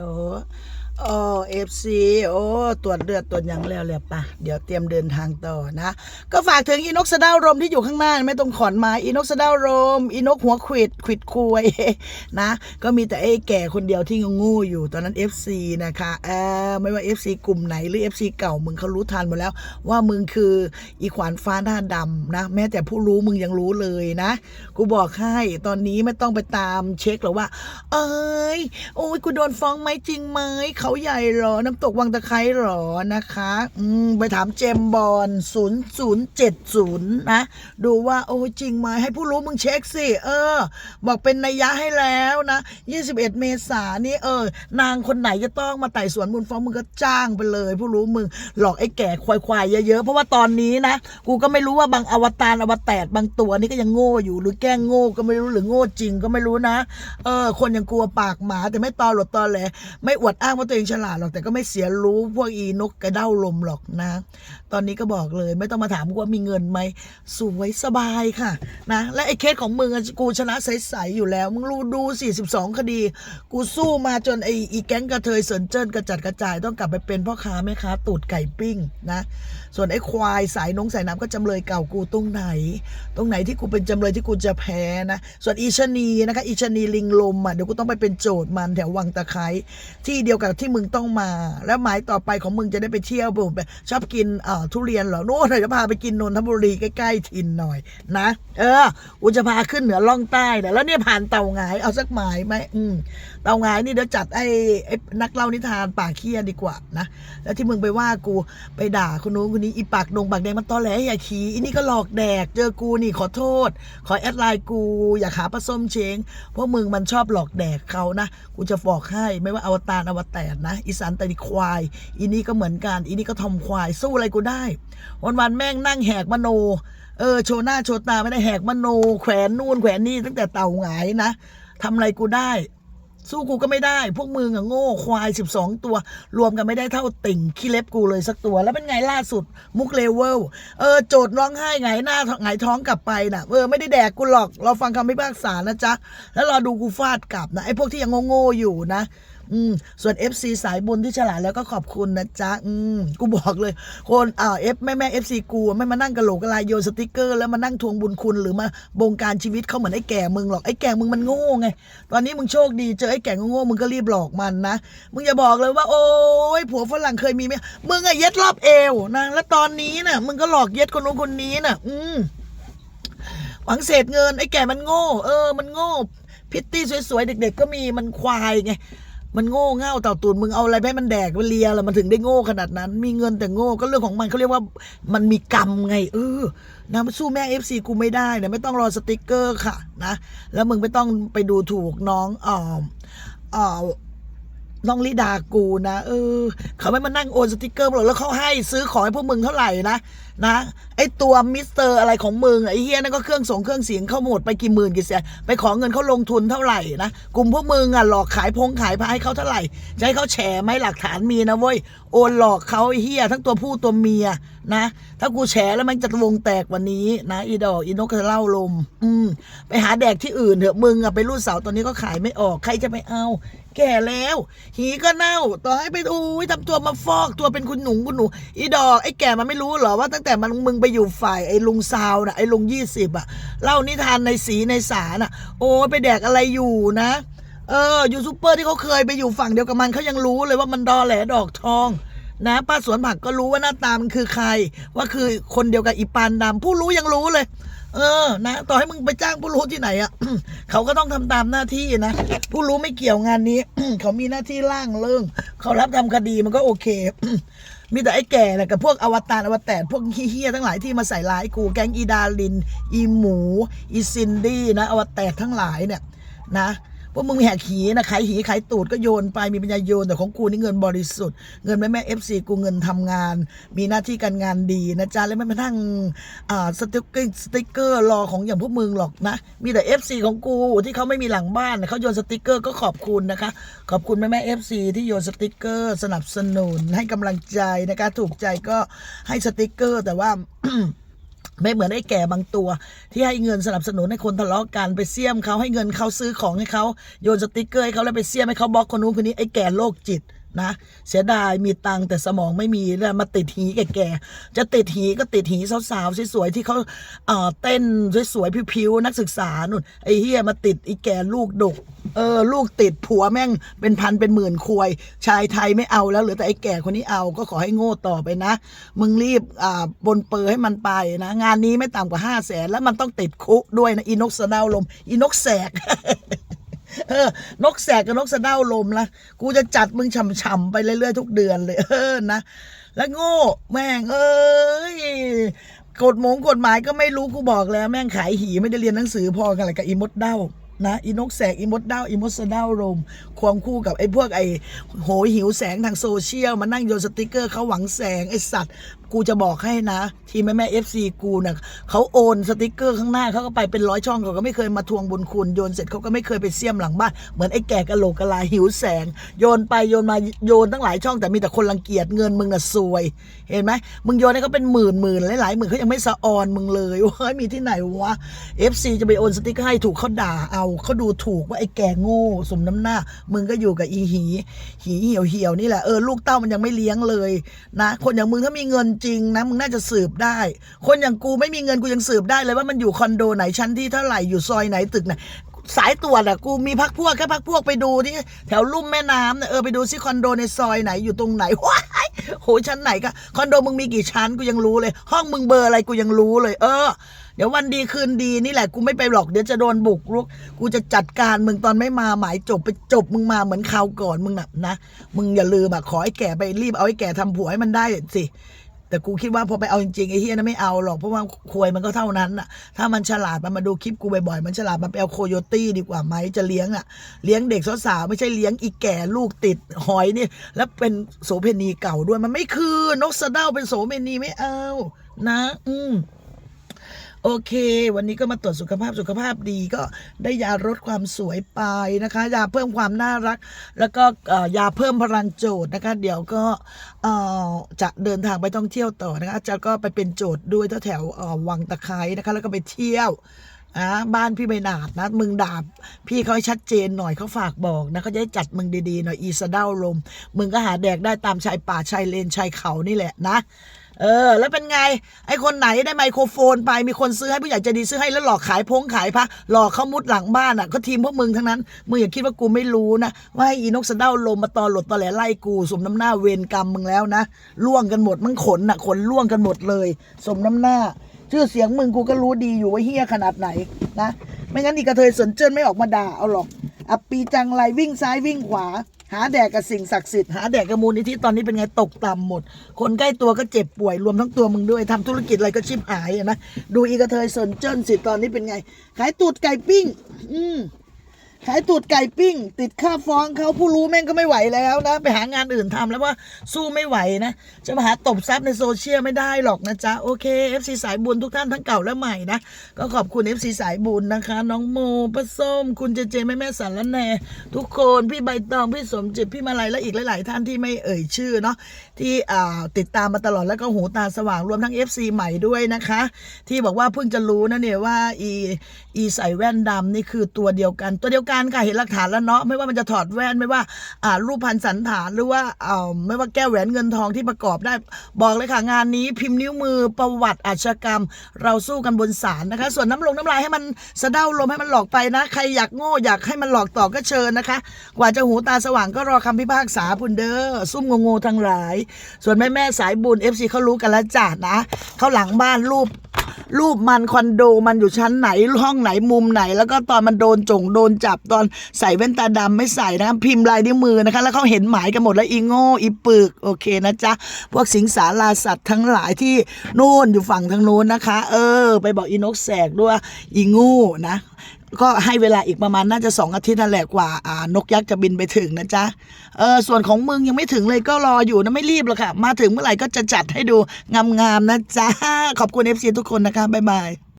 โอ้ โอ้เอฟซีโอ้ตรวจเลือดตรวจยังแล้วเลยปะเดี๋ยวเตรียมเดินทางต่อนะ ก็ฝากถึงอีนกสะเดารมที่อยู่ข้างหน้าไม่ต้องขอนไมาอีนกสะเดารมอีนกหัวขวิดขวิดคุยนะ ก็มีแต่ไอ้แก่คนเดียวที่งูอยู่ตอนนั้น FC นะคะเออไม่ว่า FC กลุ่มไหนหรือ FC เก่ามึงเขารู้ทันหมดแล้ว ว่ามึงคืออีขวานฟ้าหน้าดำนะ แม้แต่ผู้รู้มึงยังรู้เลยนะ กูบอกให้ตอนนี้ไม่ต้องไปตามเช็คหรอกว่า เอ้ยโอ้ยกูโดนฟ้องไหมจริงไหมเขาาใหญ่หรอ น้ำตกวังตะไคร้หรอนะคะอืมไปถามเจมบอล0070นะ ดูว่าโอ้จริงไหมให้ผู้รู้มึงเช็คสิ เออ บอกเป็นนัยยะให้แล้วนะ21เมษายนนี่เออ นางคนไหนจะต้องมาไต่สวนมูลฟ้องมึงก็จ้างไปเลย ผู้รู้มึงหลอกไอ้แก่ควายๆเยอะๆเพราะว่าตอนนี้นะ กูก็ไม่รู้ว่าบางอวตารอวแตดบางตัวนี่ก็ยังโง่อยู่หรือแกล้งโง่ก็ไม่รู้หรือโง่จริงก็ไม่รู้นะ เออ คนยังกลัวปากหมาแต่ไม่ตอหลดตอแหลไม่อวดอ้างว่าตัวองฉลาดหรอกแต่ก็ไม่เสียรู้พวกอีนกกระเด้าลมหรอกนะ ตอนนี้ก็บอกเลย ไม่ต้องมาถามว่ามีเงินไหมสวยสบายค่ะนะและไอ้เคสของมึงอกูชนะใสๆอยู่แล้วมึงรู้ดู42 คดี กูสู้มาจนไอ้อีแก๊งกระเทยเสินเจิ้นกระจัดกระจายต้องกลับไปเป็นพ่อค้าแม่ค้าตูดไก่ปิ้งนะ ส่วนไอ้ควายสายนงสายน้ำก็จำเลยเก่ากูตรงไหน ตรงไหนที่กูเป็นจำเลยที่กูจะแพ้นะส่วนอีชะนีนะคะอีชะนีลิงลมอะเดี๋ยวกูต้องไปเป็นโจทย์มันแถววังตะไคร้ที่เดียวกับที่มึงต้องมา แล้วหมายต่อไปของมึงจะได้ไปเที่ยวผมไปชอบกินเอ่อทุเรียนเหรอโน่นเดี๋ยวจะพาไปกินนนทบุรีใกล้ๆถิ่นหน่อยนะ เออกูจะพาขึ้นเหนือล่องใต้นี่แล้วเนี่ยผ่านเต่าหงายเอาสักหมายไหมอืมเต่าหงายนี่เดี๋ยวจัดไอ้ไอ้นักเล่านิทานป่าเคียดีกว่านะแล้วที่มึงไปว่ากูไปด่าคนนู้นคนนี้อีปากดงปากแดงมันตอแหลอย่าขี้อีนี่ก็หลอกแดก เจอกูนี่ขอโทษ ขอแอดไลน์กูอย่ากหาปลาส้มเชงเพราะมึงมันชอบหลอกแดกเขานะกูจะบอกให้ไม่ว่าอวตารอวแตนนะอีสานแตะดิควาย อีนี่ก็เหมือนกัน อีนี่ก็ทอมควาย สู้อะไรกูได้ วันวันแม่งนั่งแหกมโน เออโชว์หน้าโชว์ตาไม่ได้แหกมโน แขวนนู่นแขวนนี่ตั้งแต่เต่าหงายนะทำอะไรกูได้ สู้กูก็ไม่ได้ พวกมึงอะโง่ควาย 12 ตัว รวมกันไม่ได้เท่าติ่งขี้เล็บกูเลยสักตัว แล้วเป็นไงล่าสุด มุกเลเวลเออโจทย์ร้องไห้ไงหน้าไงท้องกลับไปน่ะเออไม่ได้แดกกูหรอก เราฟังคำพิพากษานะจ๊ะ แล้วรอดูกูฟาดกลับนะไอ้พวกที่ยังโง่ๆอยู่นะ อืมส่วน FC สายบุญที่ฉลาดแล้วก็ขอบคุณนะจ๊ะอืมกูบอกเลย คนอ่าเอฟแม่แม่เอฟซีกูไม่มานั่งกระโหลกกระลายโยนสติกเกอร์ แล้วมานั่งทวงบุญคุณหรือมาบงการชีวิตเขาเหมือนไอ้แก่มึงหรอกไอ้แก่มึงมันโง่ไง ตอนนี้มึงโชคดีเจอไอ้แก่โง่มึงก็รีบหลอกมันนะมึงอย่าบอกเลยว่า โอ้ยผัวฝรั่งเคยมีไหมมึงอะเย็ดรอบเอวนะแล้วตอนนี้น่ะมึงก็หลอกเย็ดคนนู้นคนนี้น่ะ อืมหวังเศษเงินไอ้แก่มันโง่ เออ มันโง่พิตตี้สวยๆเด็ก ๆ ก็มีมันควายไง มันโง่เง่าเต่าตูนมึงเอาอะไรไปมันแดกมันเลียแล้วมันถึงได้โง่ขนาดนั้น มีเงินแต่โง่ก็เรื่องของมันเขาเรียกว่ามันมีกรรมไง เออนะมันสู้แม่เอฟซีกูไม่ได้นะไม่ต้องรอสติกเกอร์ค่ะนะแล้วมึงไม่ต้องไปดูถูกน้องอ่ออ่อน้องลิดากูนะเออ เขาไม่มานั่งโอนสติกเกอร์หรอกแล้วเขาให้ซื้อของให้พวกมึงเท่าไหร่นะ นะไอตัวมิสเตอร์อะไรของมึงไอเฮียนั่นก็เครื่องส่งเครื่องเสียงเข้าหมดไปกี่หมื่นกี่แสนไปขอเงินเขาลงทุนเท่าไหร่นะกลุ่มพวกมึงอะหลอกขายพงขายพาให้เขาเท่าไหร่จะให้เขาแฉไหมหลักฐานมีนะเว้ยโอนหลอกเขาไอเฮียทั้งตัวผู้ตัวเมียนะ ถ้ากูแฉแล้วมันจะวงแตกวันนี้นะอีดอกอีนกกระเล่าลม อืมไปหาแดกที่อื่นเถอะมึงอะไปรูดเสาตอนนี้ก็ขายไม่ออกใครจะไปเอา แก่แล้ว หีก็เน่าต่อให้ไปอุ้ยทำตัวมาฟอกตัวเป็นคุณหนุ่งคุณหนูอีดอกไอ้แก่มันไม่รู้เหรอว่าตั้งแต่มันมึงไปอยู่ฝ่ายไอ้ลุงซาวน่ะไอ้ลุงยี่สิบอะเล่านิทานในสีในสารน่ะ โอ้ไปแดกอะไรอยู่นะ เออ ยูทูบเบอร์ที่เขาเคยไปอยู่ฝั่งเดียวกับมันเขายังรู้เลยว่ามันดอแหลดอกทองนะป้าสวนผักก็รู้ว่าหน้าตามันคือใคร ว่าคือคนเดียวกับอีปานดำผู้รู้ยังรู้เลย เออ นะ ต่อให้มึงไปจ้างผู้รู้ที่ไหนอะเขาก็ต้องทำตามหน้าที่นะ ผู้รู้ไม่เกี่ยวงานนี้ เขามีหน้าที่ล่างเรื่อง เขารับทำคดีมันก็โอเค มีแต่ไอ้แก่แหละกับพวกอวตารอวแตนพวกเฮี้ยทั้งหลายที่มาใส่ร้ายกูแก๊งอีดาลิน อีหมู อีซินดี้นะอวแตนทั้งหลายเนี่ยนะ พวกมึงมีแหกหีนะขายหีขายตูดก็โยนไปมีปัญญาโยนแต่ของกูนี่เงินบริสุทธิ์เงินแม่แม่เอฟซีกูเงินทำงาน มีหน้าที่การงานดีนะจ๊ะแล้วไม่มาทั้งอ่าสติ๊กเกอร์สติ๊กเกอร์รอของอย่างพวกมึงหรอกนะ มีแต่เอฟซีของกูที่เขาไม่มีหลังบ้านเขาโยนสติ๊กเกอร์ก็ขอบคุณนะคะ ขอบคุณแม่แม่เอฟซีที่โยนสติ๊กเกอร์ สนับสนุนให้กำลังใจนะคะถูกใจก็ให้สติ๊กเกอร์แต่ว่า ไม่เหมือนไอ้แก่บางตัว ที่ให้เงินสนับสนุนให้คนทะเลาะกันไปเสี่ยมเขาให้เงินเขาซื้อของให้เขาโยนสติกเกอร์ให้เขาแล้วไปเสี่ยมให้เขาบล็อกคนนู้นคนนี้ไอ้แก่โรคจิต นะเสียดายมีตังแต่สมองไม่มีแล้วมาติดหีแก่ๆจะติดหีก็ติดหีสาวๆสวยๆที่เขาเอ่อเต้นสวยๆผิวๆนักศึกษานุ่นไอ้เฮียมาติดไอ้แก่ลูกดกเออลูกติดผัวแม่งเป็นพันเป็นหมื่นควย ชายไทยไม่เอาแล้วเหลือแต่ไอ้แก่คนนี้เอาก็ขอให้โง่ต่อไปนะ มึงรีบอ่าบนเปอร์ให้มันไปนะ งานนี้ไม่ต่ำกว่าห้าแสนแล้วมันต้องติดคุกด้วยนะอีนกสะเดาลมอีนกแสก เออนกแสกกับนกสะเดาลมละกูจะจัดมึงฉ่ำๆไปเรื่อยๆทุกเดือนเลย เออนะแล้วโง่แม่ง เอ้ยกฎหมงกฎหมายก็ไม่รู้กูบอกแล้ว แม่งขายหีไม่ได้เรียนหนังสือพอกันอะไรกับอีมดเด้านะอีนกแสกอีมดเด้าอีมดสะเด้าลมควงคู่กับไอ้พวกไอ้โหยหิวแสงทางโซเชียลมานั่งโยนสติกเกอร์เขาหวังแสงไอ้สัตว์กูจะบอกให้นะ ทีมแม่แม่เอฟซีกูนะเขาโอนสติกเกอร์ข้างหน้าเขาก็ไปเป็นร้อยช่องเขาก็ไม่เคยมาทวงบุญคุณโยนเสร็จเขาก็ไม่เคยไปเสี่ยมหลังบ้านเหมือนไอ้แก่กะโหลกกะลาหิวแสง โยนไปโยนมาโยนตั้งหลายช่องแต่มีแต่คนรังเกียจเงินมึงน่ะซวย เห็นไหมมึงโยนให้เขาเป็นหมื่นหมื่นหลายๆหมื่นเขายังไม่สะออนมึงเลยว่ามีที่ไหนวะเอฟซีจะไปโอนสติกเกอร์ให้ถูกเขาด่าเอาเขาดูถูกว่าไอ้แก่โง่สมน้ำหน้า มึงก็อยู่กับอีหีหีเหี่ยวเหี่ยวนี่แหละเออลูกเต้ามันยังไม่เลี้ยงเลยนะ คนอย่างมึงถ้ามีเงินจริงนะมึงน่าจะสืบได้ คนอย่างกูไม่มีเงินกูยังสืบได้เลยว่ามันอยู่คอนโดไหนชั้นที่เท่าไหร่อยู่ซอยไหนตึกไหนสายตรวจอะกูมีพักพวกแค่พักพวกไปดูที่แถวลุ่มแม่น้ำเนี่ยเออไปดูซิคอนโดในซอยไหนอยู่ตรงไหนว้ายโหชั้นไหนก็คอนโดมึงมีกี่ชั้นกูยังรู้เลย ห้องมึงเบอร์อะไรกูยังรู้เลย เออ เดี๋ยววันดีคืนดีนี่แหละกูไม่ไปหรอกเดี๋ยวจะโดนบุกรุก กูจะจัดการมึงตอนไม่มาหมายจบไปจบมึงมาเหมือนคราวก่อนมึงน่ะนะมึงอย่าลืมอะขอให้แก่ไปรีบเอาไอ้แก่ทำผัวให้มันได้สิ แต่กูคิดว่าพอไปเอาจริงๆไอ้เฮียนะไม่เอาหรอกเพราะว่าควยมันก็เท่านั้นน่ะ ถ้ามันฉลาดมันมาดูคลิปกูบ่อยๆมันฉลาดมันไปเอาโคโยตี้ดีกว่าไหมจะเลี้ยงอะเลี้ยงเด็กสาวๆไม่ใช่เลี้ยงอีแก่ลูกติดหอยนี่ แล้วเป็นโสเพณีเก่าด้วยมันไม่คือนกสะเด้าเป็นโสเพณีไม่เอา นะ อืม โอเค วันนี้ก็มาตรวจสุขภาพสุขภาพดีก็ได้ยาลดความสวยไปนะคะ ยาเพิ่มความน่ารัก แล้วก็ยาเพิ่มพลังโจทย์นะคะ เดี๋ยวก็จะเดินทางไปท่องเที่ยวต่อนะคะอาจารย์ก็ไปเป็นโจทย์ด้วยแถววังตะไคร้นะคะ แล้วก็ไปเที่ยวนะบ้านพี่ใบหนาดนะ มึงดาบพี่เขาให้ชัดเจนหน่อยเขาฝากบอกนะเขาจะให้จัดมึงดีๆหน่อยอีสะเด้าลม มึงก็หาแดกได้ตามชายป่าชายเลนชายเขานี่แหละนะ เออ แล้วเป็นไง ไอคนไหนได้ไมโครโฟนไปมีคนซื้อให้ผู้ใหญ่ใจะดีซื้อให้แล้วหลอกขายพงขายพระหลอกเขามุดหลังบ้านอะ ก็ทีมพวกมึงทั้งนั้นมึงอย่าคิดว่ากูไม่รู้นะ ว่าให้อีนกสะเด้าลมมาตอหลดตอแหลไล่กูสมน้ำหน้าเวรกรรมมึงแล้วนะล่วงกันหมดมึงขนน่ะขนล่วงกันหมดเลย สมน้ำหน้า ชื่อเสียงมึงกูก็รู้ดีอยู่ว่าเฮี้ยขนาดไหนนะไม่งั้นอีกระเทยสนเจิ้นไม่ออกมาด่าเอาหรอกอัปปีจังไรวิ่งซ้ายวิ่งขวา หาแดกกับสิ่งศักดิ์สิทธิ์หาแดกกับมูลนิธิตอนนี้เป็นไงตกต่ำหมด คนใกล้ตัวก็เจ็บป่วยรวมทั้งตัวมึงด้วยทำธุรกิจอะไรก็ชิบหายนะดูอีกระเทยสนเจิ้นสิตอนนี้เป็นไง ขายตูดไก่ปิ้ง อืม ขายตูดไก่ปิ้ง ติดค่าฟ้องเขาผู้รู้แม่งก็ไม่ไหวแล้วนะ ไปหางานอื่นทำแล้วว่าสู้ไม่ไหวนะ จะมาหาตบซับในโซเชียลไม่ได้หรอกนะจ๊ะ โอเค FC สายบุญทุกท่านทั้งเก่าและใหม่นะ ก็ขอบคุณ FC สายบุญนะคะ น้องโมป้าส้ม คุณเจเจแม่แม่สารละแนทุกคนพี่ใบตองพี่สมจิตพี่มาลัยและอีกหลาย ๆ ท่านที่ไม่เอ่ยชื่อเนาะที่อ่าติดตามมาตลอดแล้วก็หูตาสว่างรวมทั้ง FC ใหม่ด้วยนะคะ ที่บอกว่าเพิ่งจะรู้นะเนี่ยว่าอีอีใส่แว่นดำนี่คือตัวเดียวกันตัวเดียวกันค่ะเห็นหลักฐานแล้วเนาะไม่ว่ามันจะถอดแว่นไม่ว่าอ่ารูปพันสันฐานหรือว่าเอ่าไม่ว่าแก้วแหวนเงินทองที่ประกอบได้ บอกเลยค่ะงานนี้พิมพ์นิ้วมือประวัติอาชญากรรม เราสู้กันบนศาลนะคะ ส่วนน้ำลงน้ำลายให้มันสะเด้าลมให้มันหลอกไปนะ ใครอยากโง่อยากให้มันหลอกต่อก็เชิญนะคะ กว่าจะหูตาสว่างก็รอคำพิพากษาพุนเดอ้อซุ่มงงๆทั้งหลาย ส่วนแม่แม่สายบุญ FC เขารู้กันแล้วจ้านะเขาหลังบ้านรูป รูปมันคอนโดมันอยู่ชั้นไหนห้องไหนมุมไหน แล้วก็ตอนมันโดนจงโดนจับตอนใส่แว่นตาดำไม่ใส่นะพิมพ์ลายนิ้วมือนะคะ แล้วเขาเห็นหมายกันหมดแล้วอีโง่อีปึกโอเคนะจ๊ะพวกสิงสาราสัตว์ทั้งหลายที่นู่นอยู่ฝั่งทางนู้นนะคะ เออ ไปบอกอีนกแสกด้วยอีโงูนะ ก็ให้เวลาอีกประมาณน่าจะสองอาทิตย์นั่นแหละกว่าอ่านกยักษ์จะบินไปถึงนะจ๊ะเออส่วนของมึงยังไม่ถึงเลยก็รออยู่นะไม่รีบหรอกค่ะ มาถึงเมื่อไหร่ก็จะจัดให้ดูงามๆนะจ๊ะขอบคุณเอฟซีทุกคนนะคะบ๊ายบาย